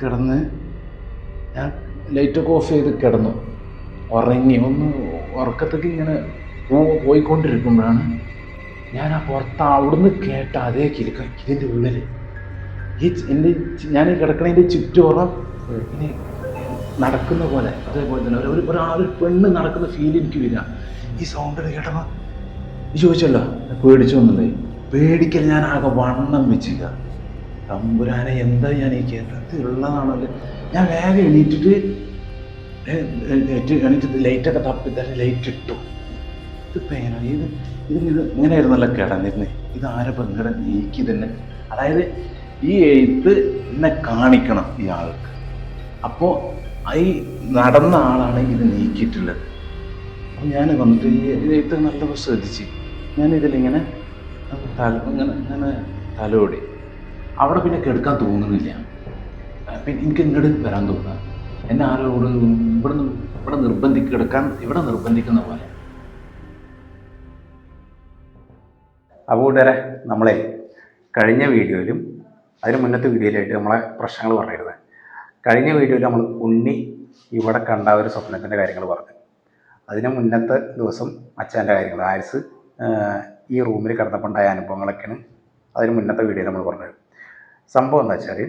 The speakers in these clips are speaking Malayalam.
കിടന്ന് ഞാൻ ലൈറ്റൊക്കെ ഓഫ് ചെയ്ത് കിടന്നു. ഉറങ്ങി. ഒന്ന് ഉറക്കത്തേക്ക് ഇങ്ങനെ പോയിക്കൊണ്ടിരിക്കുമ്പോഴാണ് ഞാൻ ആ പുറത്ത് അവിടുന്ന് കേട്ട അതേ കിലുക്കം ഇതിന്റെ ഉള്ളിൽ ഈ എന്റെ ഞാൻ ഈ കിടക്കണതിന്റെ ചുറ്റോറം ഇനി നടക്കുന്ന പോലെ അതേപോലെ തന്നെ ഒരു- ഒരു ഒരാൾ പെണ്ണ് നടക്കുന്ന ഫീൽ എനിക്ക് വരിക. ഈ സൗണ്ട് കേട്ടപ്പോൾ ഈ ചോദിച്ചല്ലോ പേടിച്ചു വന്നത് പേടിക്കൽ ഞാൻ ആകെ വണ്ണം വെച്ചില്ല തമ്പുരാനെ എന്താ ഞാൻ ഈ കേട്ടത്? ഉള്ളതാണല്ലോ ഞാൻ വേഗം എണീറ്റിട്ട് എണീറ്റിട്ട് ലൈറ്റൊക്കെ തപ്പി തന്നെ ലൈറ്റ് ഇട്ടു. ഇത് പേന ഇത് ഇത് ഇത് ഇങ്ങനെയായിരുന്നല്ലോ കിടന്നിരുന്നേ. ഇത് ആരെ പങ്കിട നീക്കി തന്നെ അതായത് ഈ എഴുത്ത് എന്നെ കാണിക്കണം ഈ ആൾക്ക് അപ്പോൾ ഈ നടന്ന ആളാണ് ഇത് നീക്കിയിട്ടുള്ളത്. അപ്പം ഞാൻ വന്നിട്ട് ഈ എഴുത്ത് നല്ലപോലെ ശ്രദ്ധിച്ച്. ഞാൻ ഇതിലിങ്ങനെ തല ഇങ്ങനെ ഇങ്ങനെ തലോടി. അവിടെ പിന്നെ കെടുക്കാൻ തോന്നുന്നില്ല. പിന്നെ എനിക്ക് ഇങ്ങോട്ട് വരാൻ തോന്നുക എന്നെ ആരോട് ഇവിടെ ഇവിടെ നിർബന്ധിക്ക് കിടക്കാൻ ഇവിടെ നിർബന്ധിക്കുന്ന പോലെ. അപ്പോൾ നമ്മളെ കഴിഞ്ഞ വീഡിയോയിലും അതിന് മുന്നത്തെ വീഡിയോയിലായിട്ട് നമ്മളെ പ്രശ്നങ്ങൾ പറഞ്ഞിരുന്നത്. കഴിഞ്ഞ വീഡിയോയിൽ നമ്മൾ ഉണ്ണി ഇവിടെ കണ്ട ഒരു സ്വപ്നത്തിന്റെ കാര്യങ്ങൾ പറഞ്ഞു. അതിന് മുന്നത്തെ ദിവസം അച്ഛന്റെ കാര്യങ്ങൾ ആരിസ് ഈ റൂമിൽ കിടന്നപ്പോൾ ഉണ്ടായ അനുഭവങ്ങളൊക്കെയാണ് അതിന് മുന്നത്തെ വീഡിയോയിൽ നമ്മൾ പറഞ്ഞത്. സംഭവം എന്താ വെച്ചാൽ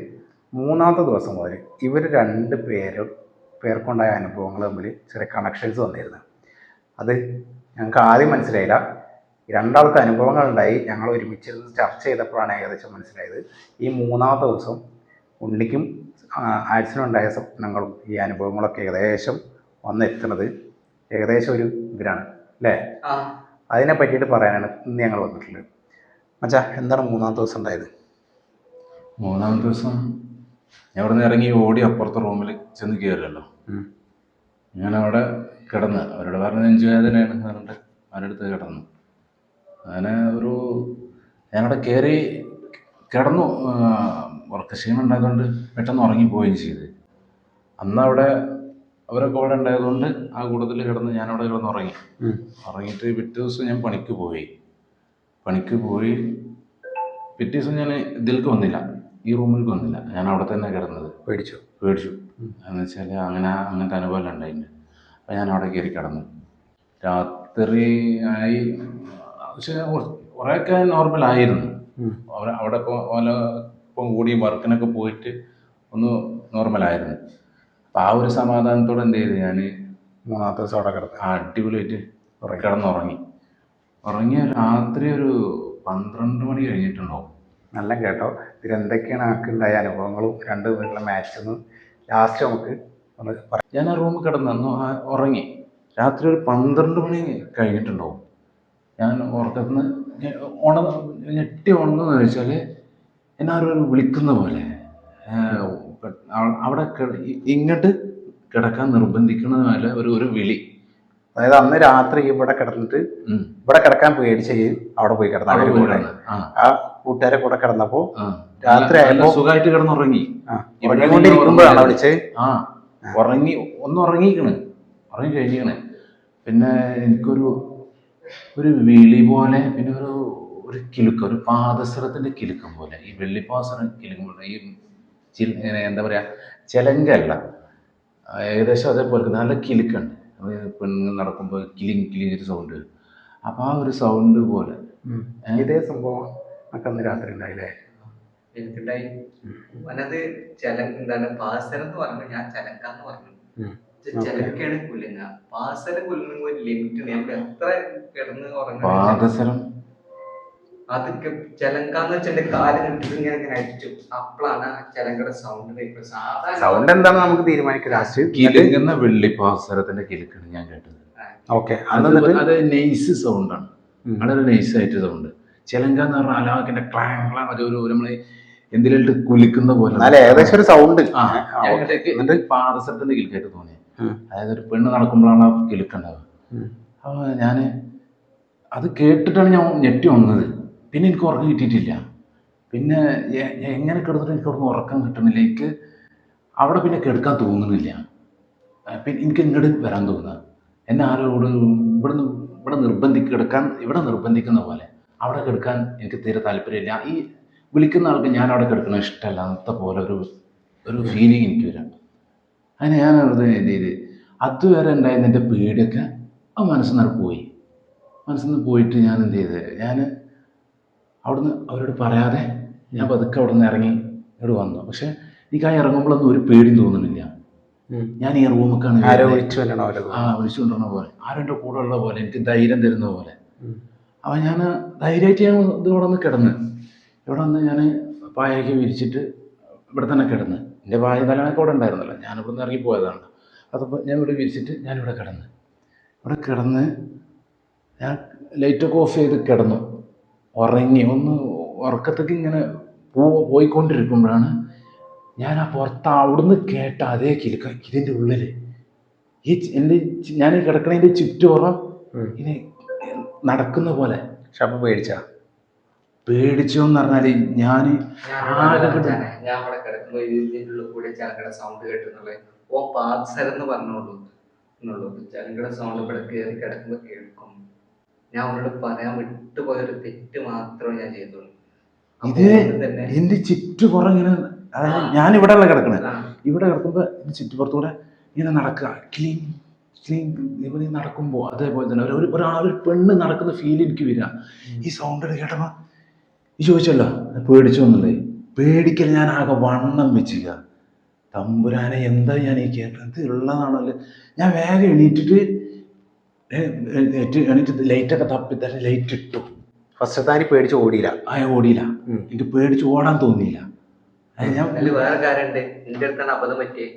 മൂന്നാമത്തെ ദിവസം മുതൽ ഇവർ രണ്ട് പേരും പേർക്കുണ്ടായ അനുഭവങ്ങൾ തമ്മിൽ ചെറിയ കണക്ഷൻസ് വന്നിരുന്നു. അത് ഞങ്ങൾക്ക് ആദ്യം മനസ്സിലായില്ല. രണ്ടാൾക്ക് അനുഭവങ്ങൾ ഉണ്ടായി. ഞങ്ങൾ ഒരുമിച്ച് ചർച്ച ചെയ്തപ്പോഴാണ് ഏകദേശം മനസ്സിലായത്. ഈ മൂന്നാമത്തെ ദിവസം ഉണ്ണിക്കും ആക്സിഡന്റ് ഉണ്ടായ സ്വപ്നങ്ങളും ഈ അനുഭവങ്ങളൊക്കെ ഏകദേശം വന്നെത്തുന്നത് ഏകദേശം ഒരു ഇതിലാണ് അല്ലേ? അതിനെ പറ്റിയിട്ട് പറയാനാണ് ഇന്ന് ഞങ്ങൾ വന്നിട്ടുള്ളത്. മച്ചാ എന്താണ് മൂന്നാമത്തെ ദിവസം ഉണ്ടായത്? മൂന്നാമത്തെ ദിവസം ഞാൻ ഇവിടെ നിന്ന് ഇറങ്ങി ഓടി അപ്പുറത്തെ റൂമിൽ ചെന്ന് കയറിയല്ലോ. ഞാൻ അവിടെ കിടന്ന് അവരോട് പറഞ്ഞ നെഞ്ചുവേദനയാണ് പറഞ്ഞിട്ട് അവരുടെ അടുത്ത് കിടന്നു. അങ്ങനെ ഒരു ഞാനവിടെ കയറി കിടന്നു. ഉറക്കക്ഷീണം ഉണ്ടായതുകൊണ്ട് പെട്ടെന്ന് ഉറങ്ങിപ്പോവുകയും ചെയ്ത്. അന്ന് അവിടെ അവരൊക്കെ അവിടെ ഉണ്ടായതുകൊണ്ട് ആ കൂട്ടത്തിൽ കിടന്ന് ഞാനവിടെ കിടന്ന് ഉറങ്ങി. ഉറങ്ങിയിട്ട് പിറ്റേ ദിവസം ഞാൻ പണിക്ക് പോയി. പണിക്ക് പോയി. പിറ്റേ ദിവസം ഞാൻ ഇതിലേക്ക് വന്നില്ല. ഈ റൂമിൽ വന്നില്ല ഞാൻ അവിടെ തന്നെ കിടന്നത്. പേടിച്ചു? പേടിച്ചു. എന്ന് വെച്ചാൽ അങ്ങനെ അങ്ങനത്തെ അനുഭവം ഉണ്ടായിരുന്നു. അപ്പം ഞാൻ അവിടെ കയറി കിടന്നു. രാത്രി ആയി. പക്ഷേ കുറേയൊക്കെ നോർമലായിരുന്നു. അവിടെ ഇപ്പോൾ ഓല ഇപ്പം കൂടി വർക്കിനൊക്കെ പോയിട്ട് ഒന്ന് നോർമലായിരുന്നു അപ്പം ആ ഒരു സമാധാനത്തോടെ എന്ത് ചെയ്തു? ഞാൻ മൂന്നാമത്തെ ദിവസം അവിടെ കിടന്നു. അടിപൊളിയായിട്ട്. കിടന്നുറങ്ങി. ഉറങ്ങിയ രാത്രി ഒരു പന്ത്രണ്ട് മണി കഴിഞ്ഞിട്ടുണ്ടാവും. നല്ല കേട്ടോ. ഇതിലെന്തൊക്കെയാണ് ആൾക്കുണ്ടായ അനുഭവങ്ങളും രണ്ട് പേരുള്ള മാച്ചെന്ന് ലാസ്റ്റ് നമുക്ക് ഒന്ന് പറയാം ഞാൻ ആ റൂമിൽ കിടന്നു ഉറങ്ങി. രാത്രി ഒരു പന്ത്രണ്ട് മണി കഴിഞ്ഞിട്ടുണ്ടാവും. ഞാൻ ഉറക്കുന്ന ഉണർന്ന് ഉണ ഞെട്ടി ഉണർന്നു വെച്ചാൽ എന്നെ ആരും വിളിക്കുന്ന പോലെ അവിടെ ഇങ്ങോട്ട് കിടക്കാൻ നിർബന്ധിക്കുന്ന പോലെ ഒരു ഒരു വിളി. അതായത് അന്ന് രാത്രി ഇവിടെ കിടന്നിട്ട് ഇവിടെ കിടക്കാൻ പേടിച്ച് അവിടെ പോയി കിടന്നു ആ കൂട്ടുകാരെ കൂടെ കിടന്നപ്പോ രാത്രി ആയപ്പോ സുഖമായിട്ട് കിടന്നുറങ്ങി. ഉറങ്ങിക്കൊണ്ടിരിക്കുമ്പോഴാണ് വിളിച്ച് ആ. ഉറങ്ങി ഒന്ന് ഉറങ്ങിക്കണ്. ഉറങ്ങി കഴിഞ്ഞിക്കണ് പിന്നെ എനിക്കൊരു ഒരു വിളി പോലെ പിന്നെ ഒരു ഒരു കിലുക്കം ഒരു പാദസരത്തിന്റെ കിലുക്കം പോലെ. ഈ വെള്ളിപ്പാസരം കിലുക്കം പോലെ ഈ എന്താ പറയാ ചെലങ്കല്ല ഏകദേശം അതേപോലെ നല്ല കിലുക്കുണ്ട്. പെണ്ണുങ്ങൾ നടക്കുമ്പോൾ കിലിങ് കിലിങ് ഒരു സൗണ്ട് അപ്പോൾ ആ ഒരു സൗണ്ട് പോലെ. ഇതേ സംഭവം. ഒക്കെ അന്ന് രാത്രി ഉണ്ടായില്ലേ എനിക്കുണ്ടായി അവനത് ചെല എന്താണ് പാസരം എന്ന് പറഞ്ഞു. ഞാൻ ചെലക്കാന്ന് പറഞ്ഞു. ഉം. ചെ- പാസര കുലുങ്ങ. പാസരം കുലുങ്ങുന്ന ഒരു ലിമിറ്റ് ഉണ്ട്. നമുക്ക് എത്ര കിടന്ന് പാദസരം. അത് ചെലങ്കാന്ന് വെച്ചിട്ട് കാൽ കിട്ടിട്ട് ഇങ്ങനെ ഇങ്ങനെ അടിച്ചു. അപ്പോഴാണ് ആ ചെലങ്കയുടെ സൗണ്ട് കേൾക്കുന്നത്. സൗണ്ട് എന്താണെന്ന് നമുക്ക് തീരുമാനിക്കാം. ലാസ്റ്റ് കിലുങ്ങുന്ന വെള്ളിപ്പാസരത്തിന്റെ കിലുക്കാണ് ഞാൻ കേട്ടത്. ഓക്കെ അത് അന്ന് എന്നിട്ട്? അത് നെയ്സ് സൗണ്ടാണ് വളരെ നൈസ് ആയിട്ട് സൗണ്ട് ചിലങ്ക എന്ന് പറഞ്ഞാൽ അലാക്കിന്റെ ക്ലാങ് ഒരു ഒരു നമ്മൾ എന്തിലിട്ട് കുലിക്കുന്ന പോലെ. ഏകദേശം ഒരു സൗണ്ട് എന്നിട്ട്? പാദസരത്തിന്റെ കിലുക്കായിട്ട് തോന്നി. അതായത് ഒരു പെണ്ണ് നടക്കുമ്പോഴാണ് ആ കിലുക്കുണ്ടാവുക അപ്പൊ അപ്പോൾ ഞാൻ അത് കേട്ടിട്ടാണ് ഞാൻ ഞെട്ടി വന്നത്. പിന്നെ എനിക്ക് ഉറക്കം കിട്ടിയിട്ടില്ല. പിന്നെ എങ്ങനെ കിടന്നിട്ട് എനിക്ക് അവിടെ ഉറക്കം കിട്ടുന്നില്ല. എനിക്ക് അവിടെ പിന്നെ കിടക്കാൻ തോന്നുന്നില്ല. പിന്നെ എനിക്ക് ഇങ്ങോട്ട് വരാൻ തോന്നുക എന്നെ ആരോട് ഇവിടുന്ന് ഇവിടെ നിർബന്ധി കിടക്കാൻ ഇവിടെ നിർബന്ധിക്കുന്ന പോലെ. അവിടെ കിടക്കാൻ എനിക്ക് തീരെ താല്പര്യമില്ല. ഈ വിളിക്കുന്ന ആൾക്ക് ഞാൻ അവിടെ കിടക്കുന്നത് ഇഷ്ടമല്ലാത്ത പോലെ ഒരു ഒരു ഫീലിംഗ് എനിക്ക് വരാം അങ്ങനെ ഞാൻ അവിടെ എന്ത് ചെയ്ത് അതുവരെ ഉണ്ടായിരുന്ന എന്റെ പേടിയൊക്കെ ആ മനസ്സിൽ നിന്ന് പോയി. മനസ്സിൽ നിന്ന് പോയിട്ട് ഞാൻ എന്ത് ചെയ്ത് ഞാൻ അവിടുന്ന് അവരോട് പറയാതെ ഞാൻ പതുക്കെ അവിടെ നിന്ന് ഇറങ്ങി ഇവിടെ വന്നു. പക്ഷെ എനിക്ക് ആ ഇറങ്ങുമ്പോഴൊന്നും ഒരു പേടിയും തോന്നുന്നില്ല. ഞാൻ ഈ റൂമൊക്കെയാണ് ആരോ വിളിച്ചു വരണോ ആ വിളിച്ചുകൊണ്ടിരുന്ന പോലെ. ആരും എന്റെ കൂടെ ഉള്ള പോലെ എനിക്ക് ധൈര്യം തരുന്ന പോലെ. അപ്പം ഞാൻ ധൈര്യമായിട്ട് ഞാൻ ഇത് ഇവിടെ വന്ന് കിടന്ന്. ഇവിടെ വന്ന് ഞാൻ പായയൊക്കെ വിരിച്ചിട്ട് ഇവിടെ തന്നെ കിടന്ന്. എന്റെ പായ തലണൊക്കെ അവിടെ ഉണ്ടായിരുന്നല്ലോ. ഞാൻ ഇവിടെ നിന്ന് ഇറങ്ങി പോയതാണ്. അതപ്പോൾ ഞാൻ ഇവിടെ വിരിച്ചിട്ട് ഞാനിവിടെ കിടന്ന്. ഇവിടെ കിടന്ന് ഞാൻ ലൈറ്റൊക്കെ ഓഫ് ചെയ്ത് കിടന്നു. ഉറങ്ങി. ഒന്ന് ഉറക്കത്തേക്ക് ഇങ്ങനെ പോ പോയിക്കൊണ്ടിരിക്കുമ്പോഴാണ് ഞാൻ ആ പുറത്ത് അവിടുന്ന് കേട്ട അതേ കിലുക്ക ഇതിന്റെ ഉള്ളിൽ ഈ എന്റെ ഞാൻ ഈ കിടക്കണതിന്റെ ചുറ്റുപുറം ഇനി നടക്കുന്ന പോലെ. പക്ഷെ അപ്പൊ പേടിച്ചാ? പേടിച്ചു എന്ന് പറഞ്ഞാൽ ഞാൻ ഞാൻ അവിടെ കിടക്കുമ്പോ ഇതിന്റെ കൂടെ സൗണ്ട് കേട്ടുന്നുള്ളത് ഓ പാത്സരം എന്ന് പറഞ്ഞോളൂ. എന്നുള്ളൂ. ചലങ്കയുടെ സൗണ്ട് ഇവിടെ കയറി കിടക്കുമ്പോ കേൾക്കും. ഞാൻ അവരോട് പറയാൻ വിട്ടുപോയൊരു തെറ്റ് മാത്രമേ ഞാൻ ചെയ്തുള്ളൂ. ഇത് എന്റെ ചുറ്റുപുറം ഇങ്ങനെ അതായത് ഞാൻ ഇവിടെ അല്ല ആ, ഇവിടെ കിടക്കുമ്പോ ചുറ്റുപുറത്തൂടെ ഇങ്ങനെ നടക്കുക. ക്ലീൻ ഇവന് നടക്കുമ്പോൾ അതേപോലെ തന്നെ ഒരു ഒരു- ഒരാൾ ഒരു പെണ്ണ് നടക്കുന്ന ഫീൽ എനിക്ക് വരിക. ഈ സൗണ്ട് കേട്ടപ്പോൾ ഈ ചോദിച്ചല്ലോ പേടിച്ചു എന്നുള്ളത് പേടിക്കൽ ഞാൻ ആകെ വണ്ണം വെച്ചില്ല. തമ്പുരാനെ എന്താ ഞാൻ ഈ കേട്ടത്? ഉള്ളതാണല്ലോ. ഞാൻ വേഗം എണീറ്റിട്ട് എണീറ്റ് ലൈറ്റൊക്കെ തപ്പി തന്നെ ലൈറ്റ് ഇട്ടു. ഫസ്റ്റ് താനി പേടിച്ച് ഓടിയില്ല. ആ ഓടിയില്ല. എനിക്ക് പേടിച്ച് ഓടാൻ തോന്നിയില്ല. ഞാൻ വേറെ കാര്യമുണ്ട്. എന്റെ അടുത്താണ് അബദ്ധം പറ്റിയേ.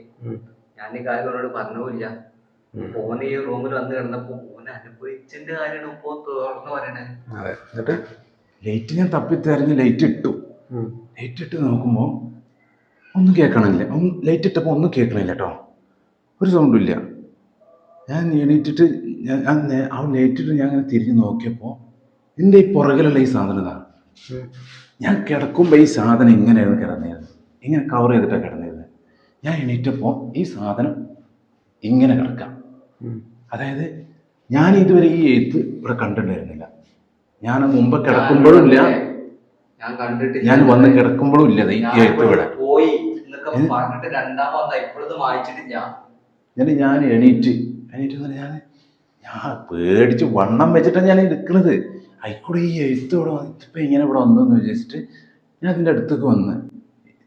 ഞാൻ ഈ കാര്യങ്ങളോട് പറഞ്ഞു പറഞ്ഞില്ല ഓൻ ഈ റൂമിൽ വന്ന് കിടന്നപ്പോ ഓൻ അനുഭവിച്ചതിന്റെ കാര്യമാണ് ഇപ്പൊ തുറന്നു പറയണേ. അതെ. എന്നിട്ട്? ലൈറ്റ് ഞാൻ തപ്പി തെരഞ്ഞ് ലൈറ്റ് ഇട്ടു. ലൈറ്റ് ഇട്ട് നോക്കുമ്പോൾ ഒന്നും കേൾക്കണില്ല. ഒന്ന് ലൈറ്റ് ഇട്ടപ്പോൾ ഒന്നും കേൾക്കണില്ല കേട്ടോ ഒരു സൗണ്ടും ഇല്ല. ഞാൻ എണീറ്റിട്ട് ഞാൻ ഞാൻ ആ ലൈറ്റ് ഇട്ട് ഞാൻ അങ്ങനെ തിരിഞ്ഞ് നോക്കിയപ്പോൾ എന്റെ ഈ പുറകിലുള്ള ഈ സാധനം ഇതാണ് ഞാൻ കിടക്കുമ്പോൾ ഈ സാധനം ഇങ്ങനെയായിരുന്നു കിടന്നിരുന്നത്. ഇങ്ങനെ കവർ ചെയ്തിട്ടാണ് കിടന്നിരുന്നത്. ഞാൻ എണീറ്റപ്പോൾ ഈ സാധനം ഇങ്ങനെ കിടക്കാം. അതായത് ഞാൻ ഇതുവരെ ഈ എഴുത്ത് ഇവിടെ കണ്ടിട്ടുണ്ടായിരുന്നില്ല. ഞാൻ മുമ്പ് കിടക്കുമ്പോഴും ഇല്ല. ഞാൻ കണ്ടിട്ട് ഞാൻ വന്ന് കിടക്കുമ്പോഴും ഇല്ല ഈ ഞാൻ എഴുത്ത് ഇവിടെ. ഞാൻ എന്നിട്ട് ഞാൻ എണീറ്റ്. എണീറ്റ് ഞാൻ ഞാൻ പേടിച്ച് വണ്ണം വെച്ചിട്ടാണ് ഞാൻ എടുക്കുന്നത് ആയിക്കൂടെ ഈ എഴുത്ത് ഇവിടെ ഇതിപ്പോൾ ഇങ്ങനെ ഇവിടെ വന്നെന്ന് വിചാരിച്ചിട്ട് ഞാൻ അതിന്റെ അടുത്തേക്ക് വന്ന്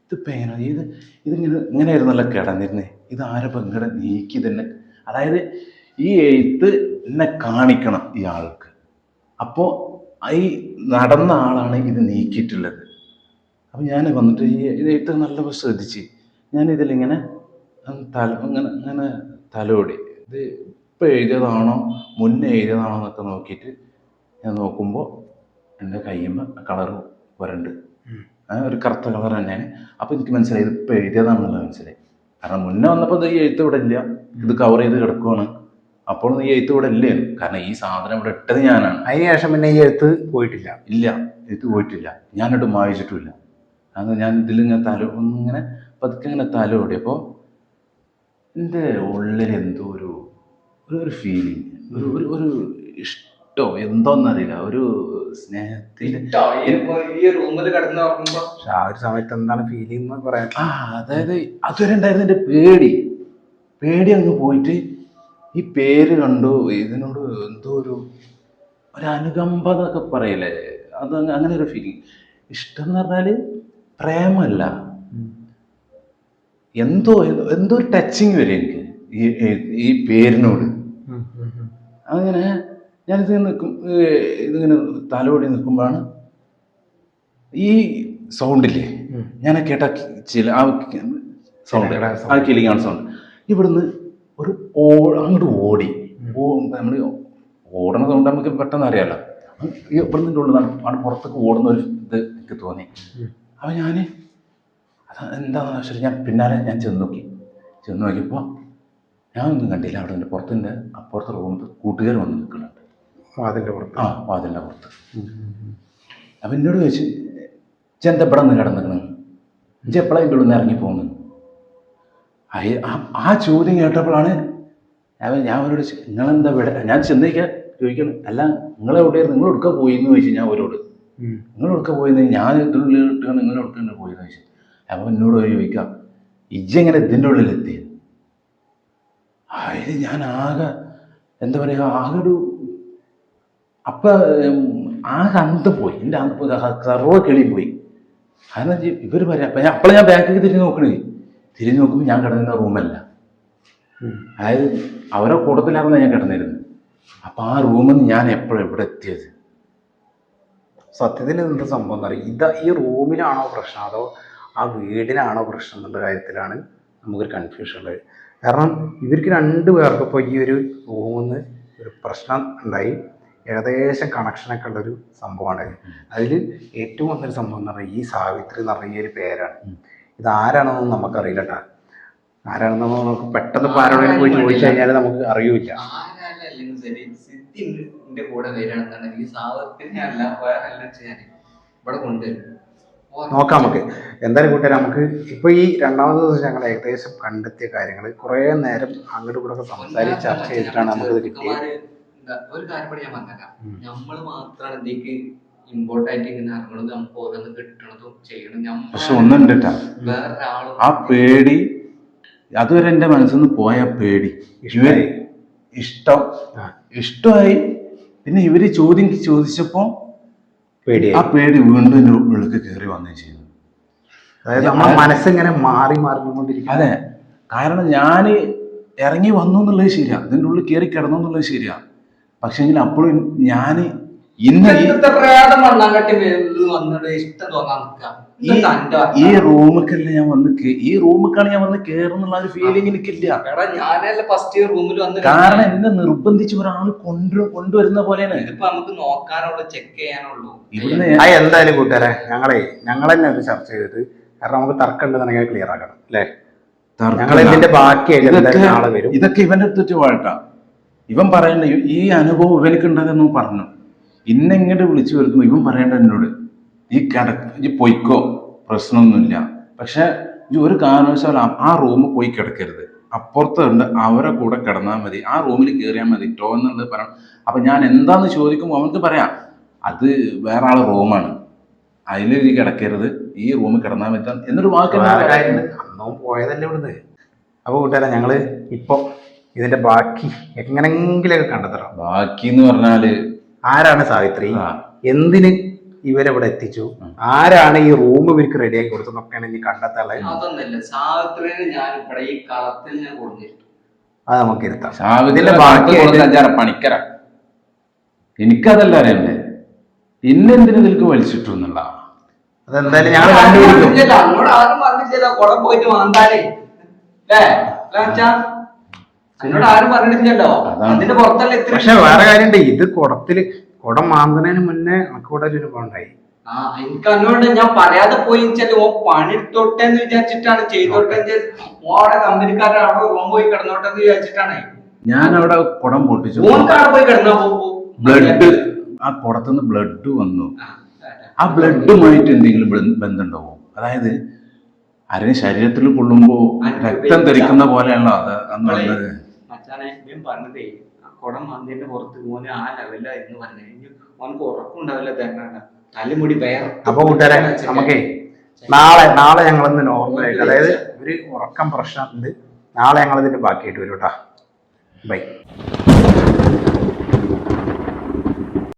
ഇതിപ്പോൾ എങ്ങനെ ഇത് ഇതിങ്ങനെ ഇങ്ങനെ ആയിരുന്നല്ലോ കിടന്നിരുന്നേ. ഇത് ആരെ പങ്കിട നീക്കി തന്നെ അതായത് ഈ എഴുത്ത് എന്നെ കാണിക്കണം ഇയാൾക്ക്. ആൾക്ക് അപ്പോൾ ഈ നടന്ന ആളാണ് ഇത് നീക്കിയിട്ടുള്ളത്. അപ്പം ഞാൻ വന്നിട്ട് ഈ ഇത് എഴുത്ത് നല്ല ശ്രദ്ധിച്ച്. ഞാൻ ഇതിലിങ്ങനെ തല ഇങ്ങനെ ഇങ്ങനെ തലോടി. ഇത് ഇപ്പം എഴുതിയതാണോ മുന്നേ എഴുതിയതാണോ എന്നൊക്കെ നോക്കിയിട്ട് ഞാൻ നോക്കുമ്പോൾ എന്റെ കയ്യുമ്പോൾ കളർ വരണ്ട്. ഒരു കറുത്ത കളർ തന്നെയാണ്. അപ്പോൾ എനിക്ക് മനസ്സിലായി ഇത് ഇപ്പം എഴുതിയതാണെന്നുള്ളത് മനസ്സിലായി. കാരണം മുന്നേ വന്നപ്പോൾ ഈ എഴുത്ത് ഇവിടെ ഇല്ല. ഇത് കവർ ചെയ്ത് കിടക്കുവാണ്. അപ്പോൾ ഈ എഴുത്ത് ഇവിടെ ഇല്ലേ? കാരണം ഈ സാധനം ഇവിടെ ഇട്ടത് ഞാനാണ്. അതിന് ശേഷം പിന്നെ ഈ എഴുത്ത് പോയിട്ടില്ല. ഇല്ല. എഴുത്ത് പോയിട്ടില്ല. ഞാനിട്ട് വായിച്ചിട്ടുമില്ല അത് ഞാൻ ഇതിലിങ്ങനെ തല ഒന്നിങ്ങനെ പതുക്കെ ഇങ്ങനെ തല ഓടിയപ്പോൾ എന്റെ ഉള്ളിൽ എന്തോ ഒരു ഒരു ഒരു ഒരു ഒരു ഒരു ഇഷ്ടോ എന്തോന്നറിയില്ല. ഒരു സ്നേഹത്തിൽ ഈ റൂമിൽ കിടന്ന് ഉറങ്ങുമ്പോ? പക്ഷെ ആ ഒരു സമയത്ത് എന്താണ് ഫീൽ ചെയ്യുന്നത് പറയാൻ? ആ അതായത് അതുവരെ ഉണ്ടായിരുന്ന എന്റെ പേടി. പേടി അങ്ങ് പോയിട്ട് ഈ പേര് കണ്ടു. ഇതിനോട് എന്തോ ഒരു ഒരു അനുകമ്പ എന്നൊക്കെ പറയില്ലേ? അത് അങ്ങനെ ഒരു ഫീലിംഗ് ഇഷ്ടം എന്ന് പറഞ്ഞാൽ പ്രേമല്ല എന്തോ എന്തോ ഒരു ടച്ചിങ് വരും എനിക്ക് ഈ- ഈ പേരിനോട്. അങ്ങനെ ഞാനിത് നിൽക്കും ഇതിങ്ങനെ തലോടി നിൽക്കുമ്പോഴാണ് ഈ സൗണ്ടില്ലേ. ഞാൻ കേട്ട ചില ആ സൗണ്ട്. ആ കിളിങ്ങാണ് സൗണ്ട്. ഇവിടുന്ന് ഒരു ഓ അങ്ങോട്ട് ഓടി. ഓ നമ്മൾ ഓടണ സൗണ്ട് നമുക്ക് പെട്ടെന്ന് അറിയാലോ. ഈ ഇവിടുന്ന് ഉള്ളിൽ അവിടെ പുറത്തേക്ക് ഓടുന്ന ഒരു ഇത് എനിക്ക് തോന്നി. അപ്പം ഞാൻ അത് എന്താണെന്ന് വെച്ചാൽ ഞാൻ പിന്നാലെ ഞാൻ ചെന്ന് നോക്കി. ചെന്ന് നോക്കിയപ്പോൾ ഞാൻ ഒന്നും കണ്ടില്ല. അവിടെ നിന്ന് പുറത്തിന്റെ അപ്പുറത്തെ റൂമിൽ കൂട്ടുകാർ വന്ന് നിൽക്കുന്നുണ്ട്. അതിന്റെ പുറത്ത്. ആ വാതിലിന്റെ പുറത്ത്. അപ്പം എന്നോട് ചോദിച്ചു ചെന്ത എവിടെ നിന്ന് കിടന്നിക്കണം ഇജ്ജ് എപ്പോഴാണ് എന്റെ ഉള്ളിൽ നിന്ന് ഇറങ്ങി പോകുന്നത് അയ- ആ- ചോദ്യം കേട്ടപ്പോഴാണ് ഞാൻ ഞാൻ അവരോട് നിങ്ങളെന്താ ഇവിടെ ഞാൻ ചെന്നേക്കാൻ ചോദിക്കണം. അല്ല നിങ്ങളെവിടെയായിരുന്നു നിങ്ങൾ എടുക്കാൻ പോയി എന്ന് ചോദിച്ചു ഞാൻ അവരോട്. നിങ്ങൾ എടുക്കാൻ പോയി ഞാൻ ഇതിനുള്ളിൽ ഇട്ടാണ് നിങ്ങൾ എടുക്കാൻ പോയെന്ന് ചോദിച്ചു. അപ്പോൾ എന്നോട് ചോദിക്കാം ഇജ്ജെങ്ങനെ ഇതിന്റെ ഉള്ളിലെത്തി? അതിൽ ഞാൻ ആകെ എന്താ പറയുക ആകെ ഒരു അപ്പൊ ആ ആകെ അന്ത് പോയി. എന്റെ സർവ കിളി പോയി. കാരണം ഇവർ പറയാം അപ്പം ഞാൻ അപ്പോൾ ഞാൻ ബാക്കിലേക്ക് തിരിഞ്ഞ് നോക്കണേ. തിരിഞ്ഞ് നോക്കുമ്പോൾ ഞാൻ കിടന്നിരുന്ന റൂമല്ല. അതായത് അവരെ കൂട്ടത്തിലായിരുന്നു ഞാൻ കിടന്നിരുന്നത് അപ്പം ആ റൂമിൽ നിന്ന് ഞാൻ എപ്പോഴും എവിടെ എത്തിയത്? സത്യത്തിൽ എന്ത് സംഭവം എന്ന് പറയും ഇത് ഈ റൂമിലാണോ പ്രശ്നം? അതോ ആ വീടിനാണോ പ്രശ്നം എന്നുള്ള കാര്യത്തിലാണ് നമുക്കൊരു കൺഫ്യൂഷൻ ഉള്ളത്. കാരണം ഇവർക്ക് രണ്ട് പേർക്ക് ഇപ്പോൾ ഈ ഒരു റൂമിൽ നിന്ന് ഒരു പ്രശ്നം ഉണ്ടായി. ഏകദേശം കണക്ഷനൊക്കെ ഉള്ളൊരു സംഭവമാണ്. അതിൽ ഏറ്റവും വന്നൊരു സംഭവം എന്ന് പറഞ്ഞാൽ ഈ സാവിത്രി എന്ന് പറഞ്ഞ ഒരു പേരാണ്. ഇത് ആരാണെന്നൊന്നും നമുക്കറിയില്ല കേട്ടോ ആരാണെന്ന് നമുക്ക് പെട്ടെന്ന് ഇപ്പോൾ ആരോടെങ്കിലും പോയി ചോദിച്ചു കഴിഞ്ഞാൽ നമുക്ക് അറിയൂല ആരാലും ശരി സിദ്ധി എന്റെ കൂടെ വരികയാണെന്നുണ്ടെങ്കിൽ ഈ സാധനത്തിനെ അല്ല വേറെ എല്ലാം ചെയ്യാൻ ഇവിടെ കൊണ്ടുവരും. നോക്കാം നമുക്ക്. എന്തായാലും കൂട്ടുകാർ നമുക്ക് ഇപ്പോൾ ഈ രണ്ടാമത്തെ ദിവസം ഞങ്ങൾ ഏകദേശം കണ്ടെത്തിയ കാര്യങ്ങൾ കുറേ നേരം അങ്ങോട്ടും കൂടെ ഒക്കെ സംസാരിച്ച് ചർച്ച ചെയ്തിട്ടാണ് നമുക്കിത് കിട്ടിയത്. ഒരു കാര്യം കൂടി ഞാൻ പറഞ്ഞുതരാം നമ്മൾ നമ്മൾ മാത്രമാണ് ഇതിലേക്ക് ഇമ്പോർട്ടന്റ് ആയിട്ട് ഇങ്ങനെ ഇറങ്ങണതും നമുക്ക് ഓരോന്ന് കിട്ടണതും ചെയ്യണം പക്ഷെ ഒന്നും ഒന്നുണ്ട് വേറൊരാളും ആ പേടി അതുവരെ എന്റെ മനസ്സിൽ നിന്ന് പോയ പേടി. ഇവർ ഇഷ്ടം. ഇഷ്ടമായി. പിന്നെ ഇവർ ചോദ്യം ചോദിച്ചപ്പോ ആ പേടി വീണ്ടും എന്റെ ഉള്ളിലേക്ക് കയറി വന്നേ ചെയ്യുന്നു അതായത് നമ്മുടെ മനസ്സിങ്ങനെ മാറി മാറിക്കൊണ്ടിരിക്കും അതെ. കാരണം ഞാൻ ഇറങ്ങി വന്നു എന്നുള്ളത് ശരിയാ. ഇതിന്റെ ഉള്ളിൽ കയറി കിടന്നു എന്നുള്ളത് ശരിയാ. പക്ഷെങ്കിൽ അപ്പോഴും ഞാൻ ഇന്ന് ഈ റൂമിക്കല്ല ഞാൻ വന്ന് കേ- ഈ റൂമിക്കാണ് ഞാൻ വന്ന് കേറുന്നുള്ള ഒരു ഫീലിംഗ് എനിക്കില്ല. എടാ ഞാനല്ല ഫസ്റ്റ് റൂമിൽ വന്ന് കാരണം എന്നെ നിർബന്ധിച്ച് ഒരാൾ കൊണ്ടു കൊണ്ടുവരുന്ന പോലെയാണ്. ഇതിപ്പോ നമുക്ക് നോക്കാനുള്ളൂ ചെക്ക് ചെയ്യാനുള്ളൂ. ഇവിടുന്ന് ആ എന്തായാലും കൂട്ടുകാരെ ഞങ്ങളെ ഞങ്ങൾ തന്നെ ഒരു ചർച്ച ചെയ്തിട്ട് കാരണം നമുക്ക് തർക്കം ഉണ്ടെന്നുണ്ടെങ്കിൽ ക്ലിയർ ആക്കണം അല്ലേ? ഞങ്ങൾ ഇതിന്റെ ബാക്കിയായിട്ട് ഇതൊക്കെ നാളെ വരും. ഇതൊക്കെ ഇവന്റെ വാഴട്ടാ ഇവൻ പറയണ്ട ഈ- അനുഭവം ഇവനക്കുണ്ടാകുന്നു പറഞ്ഞു. ഇന്നെങ്ങോട്ട് വിളിച്ചു വരുത്തുമ്പോൾ ഇവൻ പറയണ്ട എന്നോട് ഈ കിടക്ക് ഈ പൊയ്ക്കോ പ്രശ്നമൊന്നുമില്ല. പക്ഷെ ഈ ഒരു കാരണവശാലും ആ- റൂം പോയി കിടക്കരുത്. അപ്പുറത്തുണ്ട് അവരെ കൂടെ കിടന്നാൽ മതി. ആ റൂമിൽ കയറിയാൽ മതി. ടോ എന്നുള്ളത് പറയണം. അപ്പം ഞാൻ എന്താന്ന് ചോദിക്കുമ്പോൾ അവനക്ക് പറയാം അത് വേറെ ആളെ റൂമാണ് അതിൽ ഈ കിടക്കരുത്. ഈ റൂമിൽ കിടന്നാൽ മതി. എന്നൊരു വാക്ക് പോയതല്ലേ ഇവിടുന്ന്. അപ്പോൾ കൂട്ടുകാരെ ഞങ്ങൾ ഇപ്പൊ ഇതിന്റെ ബാക്കി എങ്ങനെങ്കിലൊക്കെ കണ്ടെത്തണം. ബാക്കി എന്ന് പറഞ്ഞാൽ ആരാണ് സാവിത്രി. എന്തിന് ഇവരെവിടെ എത്തിച്ചു? ആരാണ് ഈ റൂം ഇവർക്ക് റെഡിയാക്കി കൊടുത്തതെന്നൊക്കെയാണ് ഇനി കണ്ടെത്താനുള്ളത്. അതൊന്നല്ല സാവിത്രിനെ ഞാൻ ഇവിടെ ഈ കളത്തിൽ ഞാൻ കൊടുത്തിട്ടു അത് നമുക്ക് ഇരുത്താം. ബാക്കി ബാക്കിയായിട്ട് അഞ്ചാറ് പണിക്കര. എനിക്കതല്ല അറിയണ്ടേ പിന്നെന്തിനു ഇതിലേക്ക് വലിച്ചിട്ടു എന്നുള്ള? അതെന്തായാലും ഞാൻ കണ്ടുപിടിക്കും അങ്ങോട്ട് ആരും പറഞ്ഞില്ലല്ലോ കുറെ പോയിട്ട് പക്ഷെ വേറെ കാര്യമുണ്ട്. ഇത് കുടത്തിൽ കുടം മാന്തുന്നതിന് മുന്നേ നമുക്ക് ഇവിടെ ഒരു ഉണ്ടായി. എനിക്ക് എന്നോട് ഞാൻ പറയാതെ പോയി ഓ പണി എടുത്തോട്ടെ എന്ന് വിചാരിച്ചിട്ടാണ് ചെയ്തോട്ടെ ഓടെ കമ്പനിക്കാരുടെ അവിടെ ഓൻ പോയി കിടന്നോട്ടെ എന്ന് വിചാരിച്ചിട്ടാണ്. ഞാൻ അവിടെ കുടം പൊട്ടിച്ചു. പോയി കിടന്നാ ബ്ലഡ് ആ കുടത്തുനിന്ന് ബ്ലഡ് വന്നു. ആ ബ്ലഡുമായിട്ട് എന്തെങ്കിലും ബന്ധ- ബന്ധമുണ്ടാവോ? അതായത് ആരുടെ ശരീരത്തിൽ കൊള്ളുമ്പോ രക്തം ധരിക്കുന്ന പോലെയാണല്ലോ അത് അന്ന് മച്ചാനെ ഞാൻ പറഞ്ഞതേ കുടം മന്തിന്റെ പുറത്ത് ഓന് ആ ലെവലിലാ എന്ന് പറഞ്ഞു കഴിഞ്ഞു ഓനക്ക് ഉറപ്പുണ്ടാവില്ല തലമുടി വേറെ അപ്പൊ കൂട്ടുകാരെ നമുക്ക് നാളെ നാളെ ഞങ്ങൾ ഇന്ന് നോർമൽ ആയിട്ട് അതായത് ഒരു ഉറക്കം പ്രശ്നമുണ്ട് നാളെ ഞങ്ങൾ ഇതിന്റെ ബാക്കിയായിട്ട് വരും കേട്ടാ ബൈ.